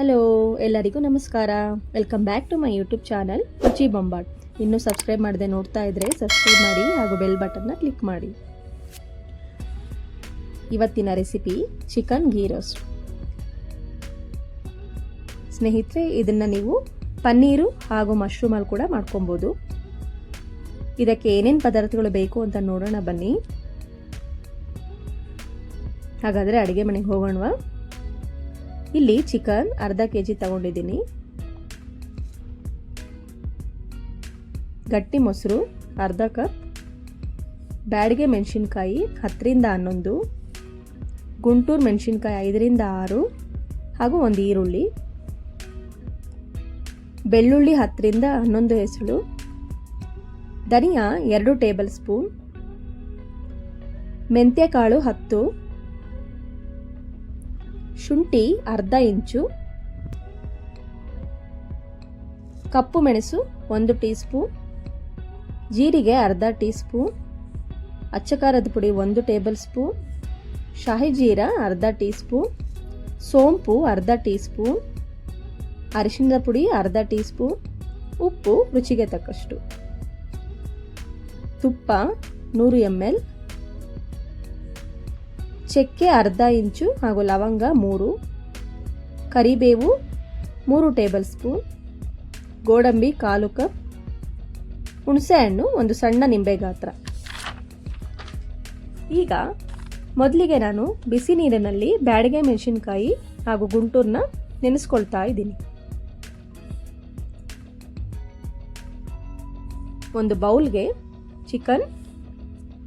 Hello ಎಲ್ಲರಿಗೂ ನಮಸ್ಕಾರ. Welcome back to my YouTube channel Ruchi Bombat ಇನ್ನೂ ಸಬ್ಸ್ಕ್ರೈಬ್ ಮಾಡದೆ ನೋಡ್ತಾ ಇದ್ರೆ ಸಬ್ಸ್ಕ್ರೈಬ್ ಮಾಡಿ ಹಾಗೂ ಬೆಲ್ ಬಟನ್ನ ಕ್ಲಿಕ್ ಮಾಡಿ. ಇವತ್ತಿನ ರೆಸಿಪಿ ಚಿಕನ್ ಗೀ ರೋಸ್ಟ್ ಸ್ನೇಹಿತರೆ, ಇದನ್ನು ನೀವು ಪನ್ನೀರು ಹಾಗೂ ಮಶ್ರೂಮಲ್ಲಿ ಕೂಡ ಮಾಡ್ಕೊಬೋದು. ಇದಕ್ಕೆ ಏನೇನು ಪದಾರ್ಥಗಳು ಬೇಕು ಅಂತ ನೋಡೋಣ ಬನ್ನಿ. ಹಾಗಾದರೆ ಅಡುಗೆ ಮನೆಗೆ ಹೋಗೋಣವಾ? ಇಲ್ಲಿ ಚಿಕನ್ ಅರ್ಧ ಕೆ ಜಿ ತಗೊಂಡಿದ್ದೀನಿ. ಗಟ್ಟಿ ಮೊಸರು ಅರ್ಧ ಕಪ್. ಬ್ಯಾಡಿಗೆ ಮೆಣಸಿನ್ಕಾಯಿ ಹತ್ತರಿಂದ ಹನ್ನೊಂದು. ಗುಂಟೂರು ಮೆಣಸಿನ್ಕಾಯಿ ಐದರಿಂದ ಆರು. ಹಾಗೂ ಒಂದು ಈರುಳ್ಳಿ. ಬೆಳ್ಳುಳ್ಳಿ ಹತ್ತರಿಂದ ಹನ್ನೊಂದು ಹೆಸಳು. ಧನಿಯಾ ಎರಡು ಟೇಬಲ್ ಸ್ಪೂನ್. ಮೆಂತ್ಯಕಾಳು ಹತ್ತು. ಶುಂಠಿ ಅರ್ಧ ಇಂಚು, ಕಪ್ಪು ಮೆಣಸು ಒಂದು ಟೀ ಸ್ಪೂನ್ ಜೀರಿಗೆ ಅರ್ಧ ಟೀ ಸ್ಪೂನ್ ಅಚ್ಚಕಾರದ ಪುಡಿ ಒಂದು ಟೇಬಲ್ ಸ್ಪೂನ್, ಶಾಹಿ ಜೀರ ಅರ್ಧ ಟೀ ಸ್ಪೂನ್ ಸೋಂಪು ಅರ್ಧ ಟೀ ಸ್ಪೂನ್ ಅರಿಶಿಣದ ಪುಡಿ ಅರ್ಧ ಟೀ ಸ್ಪೂನ್ ಉಪ್ಪು ರುಚಿಗೆ ತಕ್ಕಷ್ಟು. ತುಪ್ಪ ನೂರು ಎಂ ಎಲ್ ಚಕ್ಕೆ ಅರ್ಧ ಇಂಚು ಹಾಗೂ ಲವಂಗ ಮೂರು, ಕರಿಬೇವು ಮೂರು ಟೇಬಲ್ ಸ್ಪೂನ್, ಗೋಡಂಬಿ ಕಾಲು ಕಪ್ ಹುಣಸೆಹಣ್ಣು ಒಂದು ಸಣ್ಣ ನಿಂಬೆ ಗಾತ್ರ. ಈಗ ಮೊದಲಿಗೆ ನಾನು ಬಿಸಿ ನೀರಿನಲ್ಲಿ ಬ್ಯಾಡಿಗೆ ಮೆಣಸಿನ್ಕಾಯಿ ಹಾಗೂ ಗುಂಟೂರನ್ನ ನೆನೆಸ್ಕೊಳ್ತಾ ಇದ್ದೀನಿ. ಒಂದು ಬೌಲ್ಗೆ ಚಿಕನ್,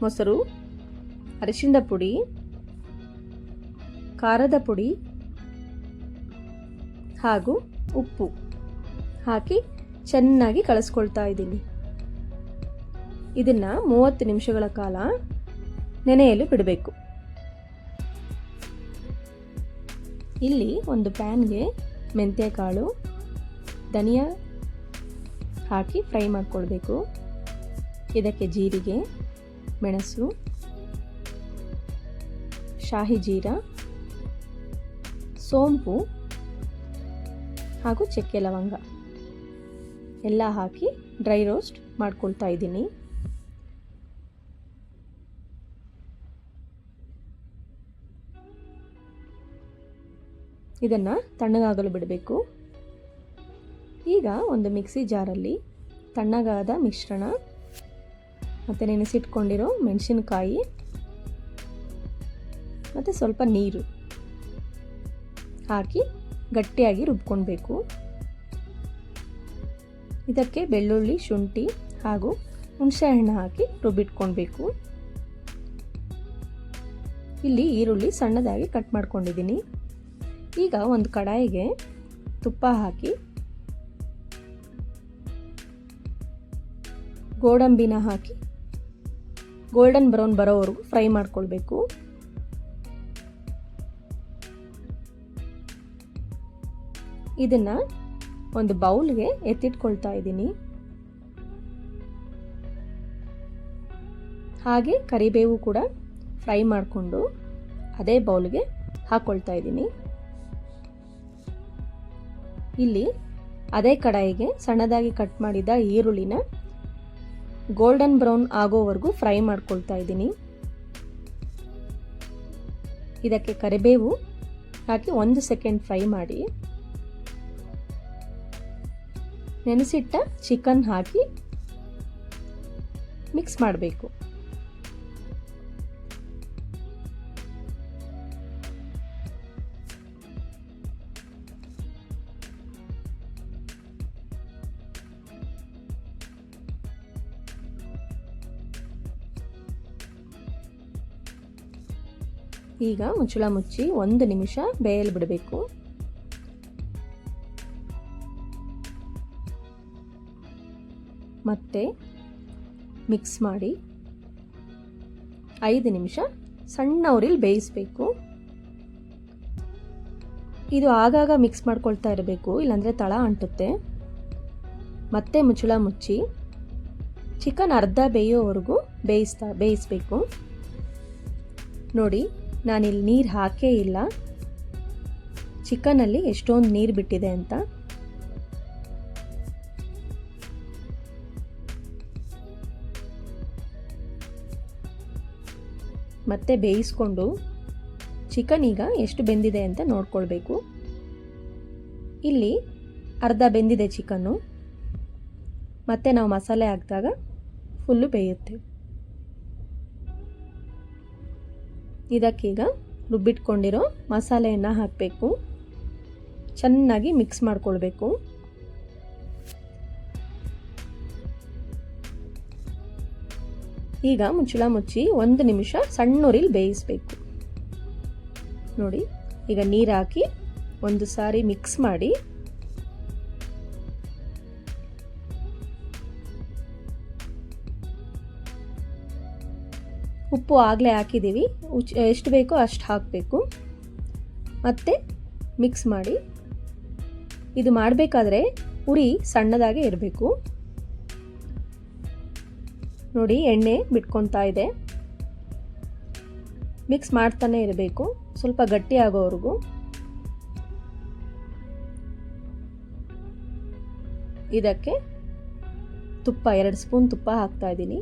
ಮೊಸರು, ಅರಿಶಿಣದ ಪುಡಿ ಖಾರದ ಪುಡಿ ಹಾಗೂ ಉಪ್ಪು ಹಾಕಿ ಚೆನ್ನಾಗಿ ಕಳಿಸ್ಕೊಳ್ತಾ ಇದ್ದೀನಿ. ಇದನ್ನು ಮೂವತ್ತು ನಿಮಿಷಗಳ ಕಾಲ ನೆನೆಯಲು ಬಿಡಬೇಕು. ಇಲ್ಲಿ ಒಂದು ಪ್ಯಾನ್ಗೆ ಮೆಂತ್ಯಕಾಳು, ಧನಿಯಾ ಹಾಕಿ ಫ್ರೈ ಮಾಡಿಕೊಳ್ಬೇಕು. ಇದಕ್ಕೆ ಜೀರಿಗೆ, ಮೆಣಸು, ಶಾಹಿ ಜೀರಾ ಸೋಂಪು ಹಾಗೂ ಚಕ್ಕೆ ಲವಂಗ. ಎಲ್ಲ ಹಾಕಿ ಡ್ರೈ ರೋಸ್ಟ್ ಮಾಡ್ಕೊಳ್ತಾ ಇದ್ದೀನಿ. ಇದನ್ನು ತಣ್ಣಗಾಗಲು ಬಿಡಬೇಕು. ಈಗ ಒಂದು ಮಿಕ್ಸಿ ಜಾರಲ್ಲಿ ತಣ್ಣಗಾದ ಮಿಶ್ರಣ ಮತ್ತು ನೆನೆಸಿಟ್ಕೊಂಡಿರೋ ಮೆಣಸಿನಕಾಯಿ ಮತ್ತು ಸ್ವಲ್ಪ ನೀರು. ಹಾಕಿ ಗಟ್ಟಿಯಾಗಿ ರುಬ್ಕೊಳ್ಬೇಕು. ಇದಕ್ಕೆ ಬೆಳ್ಳುಳ್ಳಿ, ಶುಂಠಿ ಹಾಗೂ ಹುಣಸೆಹಣ್ಣು ಹಾಕಿ ರುಬ್ಬಿಟ್ಕೊಳ್ಬೇಕು. ಇಲ್ಲಿ ಈರುಳ್ಳಿ ಸಣ್ಣದಾಗಿ ಕಟ್ ಮಾಡ್ಕೊಂಡಿದ್ದೀನಿ. ಈಗ ಒಂದು ಕಡಾಯಿಗೆ ತುಪ್ಪ ಹಾಕಿ ಗೋಡಂಬಿನ ಹಾಕಿ, ಗೋಲ್ಡನ್ ಬ್ರೌನ್ ಬರೋವರೆಗೂ ಫ್ರೈ ಮಾಡ್ಕೊಳ್ಬೇಕು. ಇದನ್ನು ಒಂದು ಬೌಲ್ಗೆ ಎತ್ತಿಟ್ಕೊಳ್ತಾ ಇದ್ದೀನಿ. ಹಾಗೆ ಕರಿಬೇವು ಕೂಡ ಫ್ರೈ ಮಾಡಿಕೊಂಡು ಅದೇ ಬೌಲ್ಗೆ ಹಾಕ್ಕೊಳ್ತಾ ಇದ್ದೀನಿ. ಇಲ್ಲಿ ಅದೇ ಕಡಾಯಿಗೆ ಸಣ್ಣದಾಗಿ ಕಟ್ ಮಾಡಿದ ಈರುಳ್ಳಿನ ಗೋಲ್ಡನ್ ಬ್ರೌನ್ ಆಗೋವರೆಗೂ ಫ್ರೈ ಮಾಡ್ಕೊಳ್ತಾ ಇದ್ದೀನಿ. ಇದಕ್ಕೆ ಕರಿಬೇವು ಹಾಕಿ ಒಂದು ಸೆಕೆಂಡ್ ಫ್ರೈ ಮಾಡಿ. ನೆನೆಸಿಟ್ಟ ಚಿಕನ್ ಹಾಕಿ ಮಿಕ್ಸ್ ಮಾಡಬೇಕು. ಈಗ ಮುಚ್ಚಳ ಮುಚ್ಚಿ ಒಂದು ನಿಮಿಷ ಬೇಯಲು ಬಿಡಬೇಕು ಮತ್ತೆ ಮಿಕ್ಸ್ ಮಾಡಿ ಐದು ನಿಮಿಷ ಸಣ್ಣ ಉರಿಲಿ ಬೇಯಿಸಬೇಕು. ಇದು ಆಗಾಗ ಮಿಕ್ಸ್ ಮಾಡ್ಕೊಳ್ತಾ ಇರಬೇಕು, ಇಲ್ಲಾಂದರೆ ತಳ ಅಂಟುತ್ತೆ. ಮತ್ತೆ ಮುಚ್ಚಳ ಮುಚ್ಚಿ ಚಿಕನ್ ಅರ್ಧ ಬೇಯೋವರೆಗೂ ಬೇಯಿಸ್ತಾ, ಬೇಯಿಸಬೇಕು. ನೋಡಿ, ನಾನಿಲ್ಲಿ ನೀರು ಹಾಕೇ ಇಲ್ಲ. ಚಿಕನಲ್ಲಿ ಎಷ್ಟೊಂದು ನೀರು ಬಿಟ್ಟಿದೆ ಅಂತ. ಮತ್ತೆ ಬೇಯಿಸ್ಕೊಂಡು ಚಿಕನ್ ಈಗ ಎಷ್ಟು ಬೆಂದಿದೆ ಅಂತ ನೋಡ್ಕೊಳ್ಬೇಕು. ಇಲ್ಲಿ ಅರ್ಧ ಬೆಂದಿದೆ ಚಿಕನ್ನು ಮತ್ತೆ ನಾವು ಮಸಾಲೆ ಹಾಕಿದಾಗ ಫುಲ್ಲು ಬೇಯುತ್ತೆ. ಇದಕ್ಕೀಗ ರುಬ್ಬಿಟ್ಕೊಂಡಿರೋ ಮಸಾಲೆಯನ್ನು ಹಾಕಬೇಕು. ಚೆನ್ನಾಗಿ ಮಿಕ್ಸ್ ಮಾಡ್ಕೊಳ್ಬೇಕು. ಈಗ ಮುಚ್ಚಳ ಮುಚ್ಚಿ ಒಂದು ನಿಮಿಷ ಸಣ್ಣೂರಿಲ್ ಬೇಯಿಸಬೇಕು. ನೋಡಿ, ಈಗ ನೀರು ಹಾಕಿ ಒಂದು ಸಾರಿ ಮಿಕ್ಸ್ ಮಾಡಿ ಉಪ್ಪು ಆಗಲೇ ಹಾಕಿದ್ದೀವಿ. ಎಷ್ಟು ಬೇಕೋ ಅಷ್ಟು ಹಾಕಬೇಕು. ಮತ್ತೆ ಮಿಕ್ಸ್ ಮಾಡಿ. ಇದು ಮಾಡಬೇಕಾದ್ರೆ ಉರಿ ಸಣ್ಣದಾಗೆ ಇರಬೇಕು. ನೋಡಿ ಎಣ್ಣೆ ಬಿಟ್ಕೊತಾ ಇದೆ. ಮಿಕ್ಸ್ ಮಾಡ್ತಾನೆ ಇರಬೇಕು. ಸ್ವಲ್ಪ ಗಟ್ಟಿ ಆಗೋವರೆಗೂ. ಇದಕ್ಕೆ ತುಪ್ಪ, ಎರಡು ಸ್ಪೂನ್ ತುಪ್ಪ ಹಾಕ್ತಾ ಇದ್ದೀನಿ.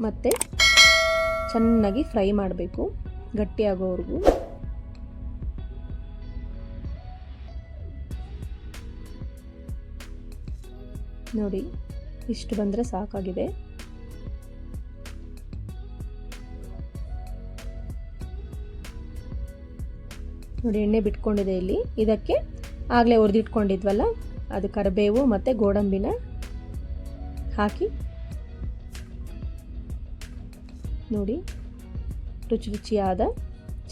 ಮತ್ತು ಚೆನ್ನಾಗಿ ಫ್ರೈ ಮಾಡಬೇಕು ಗಟ್ಟಿಯಾಗೋವರೆಗೂ ನೋಡಿ, ಇಷ್ಟು ಬಂದರೆ ಸಾಕಾಗಿದೆ. ನೋಡಿ, ಎಣ್ಣೆ ಬಿಟ್ಕೊಂಡಿದೆ ಇಲ್ಲಿ. ಇದಕ್ಕೆ ಆಗಲೇ ಹುರಿದಿಟ್ಕೊಂಡಿದ್ವಲ್ಲ ಅದು ಕರಿಬೇವು ಮತ್ತು ಗೋಡಂಬಿನ ಹಾಕಿ. ನೋಡಿ, ರುಚಿ ರುಚಿಯಾದ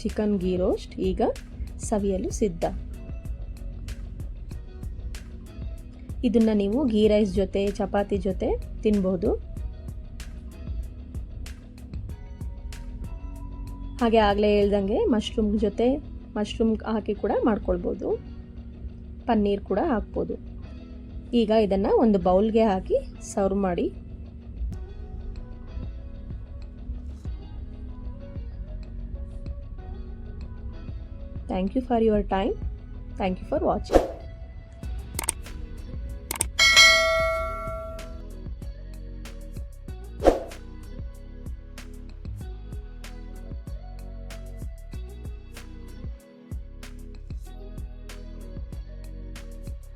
ಚಿಕನ್ ಗೀ ರೋಸ್ಟ್ ಈಗ ಸವಿಯಲು ಸಿದ್ಧ. ಇದನ್ನು ನೀವು ಗೀ ರೈಸ್ ಜೊತೆ, ಚಪಾತಿ ಜೊತೆ ತಿನ್ಬೋದು. ಹಾಗೆ ಆಗಲೇ ಹೇಳ್ದಂಗೆ ಮಶ್ರೂಮ್ ಜೊತೆ ಮಶ್ರೂಮ್ ಹಾಕಿ ಕೂಡ ಮಾಡ್ಕೊಳ್ಬೋದು. ಪನ್ನೀರ್ ಕೂಡ ಹಾಕ್ಬೋದು. ಈಗ ಇದನ್ನು ಒಂದು ಬೌಲ್ಗೆ ಹಾಕಿ ಸರ್ವ್ ಮಾಡಿ. Thank you for your time thank you for watching.